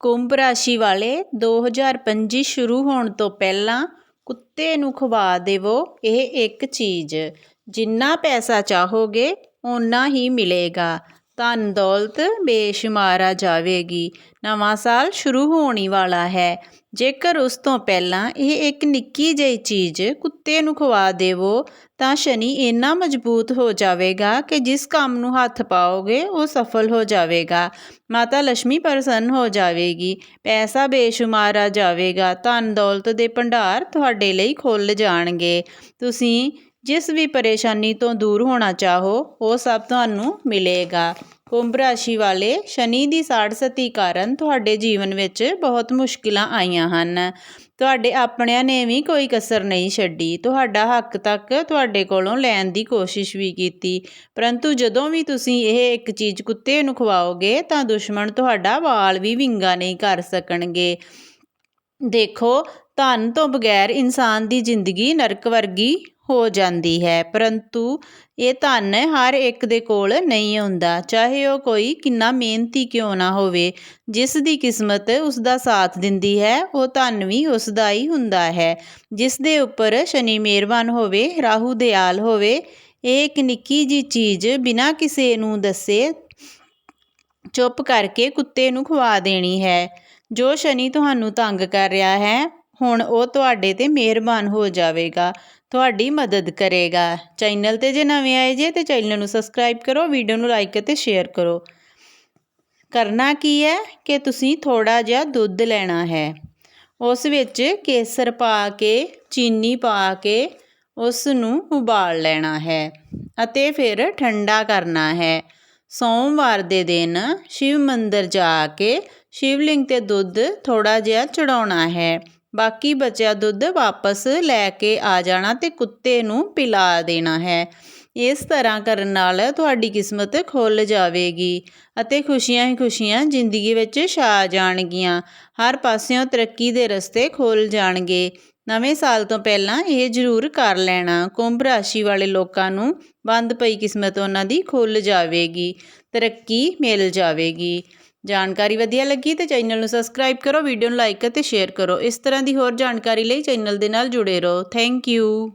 ਕੁੰਭ ਰਾਸ਼ੀ ਵਾਲੇ 2025 ਸ਼ੁਰੂ ਹੋਣ ਤੋਂ ਪਹਿਲਾਂ ਕੁੱਤੇ ਨੂੰ ਖਵਾ ਦੇਵੋ। ਇਹ ਇੱਕ ਚੀਜ਼। ਜਿੰਨਾ ਪੈਸਾ ਚਾਹੋਗੇ, ਓਨਾ ਹੀ ਮਿਲੇਗਾ। ਧਨ ਦੌਲਤ ਬੇਸ਼ੁਮਾਰ ਆ ਜਾਵੇਗੀ। ਨਵਾਂ ਸਾਲ ਸ਼ੁਰੂ ਹੋਣੀ ਵਾਲਾ ਹੈ। ਜੇਕਰ ਉਸ ਤੋਂ ਪਹਿਲਾਂ ਇਹ ਇੱਕ ਨਿੱਕੀ ਜਿਹੀ ਚੀਜ਼ ਕੁੱਤੇ ਨੂੰ ਖਵਾ ਦੇਵੋ, ਤਾਂ ਸ਼ਨੀ ਇੰਨਾ ਮਜ਼ਬੂਤ ਹੋ ਜਾਵੇਗਾ ਕਿ ਜਿਸ ਕੰਮ ਨੂੰ ਹੱਥ ਪਾਓਗੇ, ਉਹ ਸਫਲ ਹੋ ਜਾਵੇਗਾ। ਮਾਤਾ ਲక్ష్ਮੀ ਪ੍ਰਸੰਨ ਹੋ ਜਾਵੇਗੀ। ਪੈਸਾ ਬੇਸ਼ੁਮਾਰ ਆ ਜਾਵੇਗਾ। ਧਨ ਦੌਲਤ ਦੇ ਭੰਡਾਰ ਤੁਹਾਡੇ ਲਈ ਖੁੱਲ ਜਾਣਗੇ। ਤੁਸੀਂ ਜਿਸ ਵੀ ਪਰੇਸ਼ਾਨੀ ਤੋਂ ਦੂਰ ਹੋਣਾ ਚਾਹੋ, ਉਹ ਸਭ ਤੁਹਾਨੂੰ ਮਿਲੇਗਾ। ਕੁੰਭ ਰਾਸ਼ੀ ਵਾਲੇ ਸ਼ਨੀ ਦੀ ਸਾੜ ਸਤੀ ਕਾਰਨ ਤੁਹਾਡੇ ਜੀਵਨ ਵਿੱਚ ਬਹੁਤ ਮੁਸ਼ਕਿਲਾਂ ਆਈਆਂ ਹਨ। ਤੁਹਾਡੇ ਆਪਣਿਆਂ ਨੇ ਵੀ ਕੋਈ ਕਸਰ ਨਹੀਂ ਛੱਡੀ। ਤੁਹਾਡਾ ਹੱਕ ਤੱਕ ਤੁਹਾਡੇ ਕੋਲੋਂ ਲੈਣ ਦੀ ਕੋਸ਼ਿਸ਼ ਵੀ ਕੀਤੀ। ਪਰੰਤੂ ਜਦੋਂ ਵੀ ਤੁਸੀਂ ਇਹ ਇੱਕ ਚੀਜ਼ ਕੁੱਤੇ ਨੂੰ ਖਵਾਓਗੇ, ਤਾਂ ਦੁਸ਼ਮਣ ਤੁਹਾਡਾ ਵਾਲ ਵੀ ਵਿੰਗਾ ਨਹੀਂ ਕਰ ਸਕਣਗੇ। ਦੇਖੋ, ਧਨ ਤੋਂ ਬਗੈਰ ਇਨਸਾਨ ਦੀ ਜ਼ਿੰਦਗੀ ਨਰਕ ਵਰਗੀ ਹੋ ਜਾਂਦੀ ਹੈ। ਪਰੰਤੂ ਇਹ ਧਨ ਹਰ ਇੱਕ ਦੇ ਕੋਲ ਨਹੀਂ ਹੁੰਦਾ। ਚਾਹੇ ਉਹ ਕੋਈ ਕਿੰਨਾ ਮਿਹਨਤੀ ਕਿਉਂ ਨਾ ਹੋਵੇ, ਜਿਸ ਦੀ ਕਿਸਮਤ ਉਸ ਦਾ ਸਾਥ ਦਿੰਦੀ ਹੈ, ਉਹ ਧਨ ਵੀ ਉਸ ਦਾ ਹੀ ਹੁੰਦਾ ਹੈ। ਜਿਸ ਦੇ ਉੱਪਰ ਸ਼ਨੀ ਮਿਹਰਬਾਨ ਹੋਵੇ, ਰਾਹੂ ਦਿਆਲ ਹੋਵੇ, ਇਹ ਇੱਕ ਨਿੱਕੀ ਜੀ ਚੀਜ਼ ਬਿਨਾਂ ਕਿਸੇ ਨੂੰ ਦੱਸੇ ਚੁੱਪ ਕਰਕੇ ਕੁੱਤੇ ਨੂੰ ਖਵਾ ਦੇਣੀ ਹੈ। ਜੋ ਸ਼ਨੀ ਤੁਹਾਨੂੰ ਤੰਗ ਕਰ ਰਿਹਾ ਹੈ, ਹੁਣ ਉਹ ਤੁਹਾਡੇ ਤੇ ਮਿਹਰਬਾਨ ਹੋ ਜਾਵੇਗਾ। ਤੁਹਾਡੀ ਮਦਦ ਕਰੇਗਾ। ਚੈਨਲ ਤੇ ਜੇ ਨਵੇਂ ਆਏ ਜੇ ਤੇ ਚੈਨਲ ਨੂੰ ਸਬਸਕ੍ਰਾਈਬ ਕਰੋ, ਵੀਡੀਓ ਨੂੰ ਲਾਈਕ ਅਤੇ ਸ਼ੇਅਰ ਕਰੋ। ਕਰਨਾ ਕੀ ਹੈ ਕਿ ਤੁਸੀਂ ਥੋੜਾ ਜਿਹਾ ਦੁੱਧ ਲੈਣਾ ਹੈ। ਉਸ ਵਿੱਚ ਕੇਸਰ ਪਾ ਕੇ, ਚੀਨੀ ਪਾ ਕੇ ਉਸ ਨੂੰ ਉਬਾਲ ਲੈਣਾ ਹੈ ਅਤੇ ਫਿਰ ਠੰਡਾ ਕਰਨਾ ਹੈ। ਸੋਮਵਾਰ ਦੇ ਦਿਨ ਸ਼ਿਵ ਮੰਦਰ ਜਾ ਕੇ ਸ਼ਿਵਲਿੰਗ ਤੇ ਦੁੱਧ ਥੋੜਾ ਜਿਹਾ ਚੜਾਉਣਾ ਹੈ। ਬਾਕੀ ਬਚਿਆ ਦੁੱਧ ਵਾਪਸ ਲੈ ਕੇ ਆ ਜਾਣਾ ਤੇ ਕੁੱਤੇ ਨੂੰ ਪਿਲਾ ਦੇਣਾ ਹੈ। ਇਸ ਤਰ੍ਹਾਂ ਕਰਨ ਨਾਲ ਤੁਹਾਡੀ ਕਿਸਮਤ ਖੁੱਲ ਜਾਵੇਗੀ ਅਤੇ ਖੁਸ਼ੀਆਂ ਹੀ ਖੁਸ਼ੀਆਂ ਜ਼ਿੰਦਗੀ ਵਿੱਚ ਛਾ ਜਾਣਗੀਆਂ। ਹਰ ਪਾਸਿਓਂ ਤਰੱਕੀ ਦੇ ਰਸਤੇ ਖੁੱਲ ਜਾਣਗੇ। ਨਵੇਂ ਸਾਲ ਤੋਂ ਪਹਿਲਾਂ ਇਹ ਜ਼ਰੂਰ ਕਰ ਲੈਣਾ। ਕੁੰਭ ਰਾਸ਼ੀ ਵਾਲੇ ਲੋਕਾਂ ਨੂੰ ਬੰਦ ਪਈ ਕਿਸਮਤ ਉਹਨਾਂ ਦੀ ਖੁੱਲ ਜਾਵੇਗੀ। ਤਰੱਕੀ ਮਿਲ ਜਾਵੇਗੀ। ਜਾਣਕਾਰੀ ਵਧੀਆ ਲੱਗੀ ਤੇ ਚੈਨਲ ਨੂੰ ਸਬਸਕ੍ਰਾਈਬ ਕਰੋ ਵੀਡੀਓ ਨੂੰ ਲਾਈਕ ਅਤੇ ਸ਼ੇਅਰ ਕਰੋ। ਇਸ ਤਰ੍ਹਾਂ ਦੀ ਹੋਰ ਜਾਣਕਾਰੀ ਲਈ ਚੈਨਲ ਦੇ ਨਾਲ ਜੁੜੇ ਰਹੋ। Thank you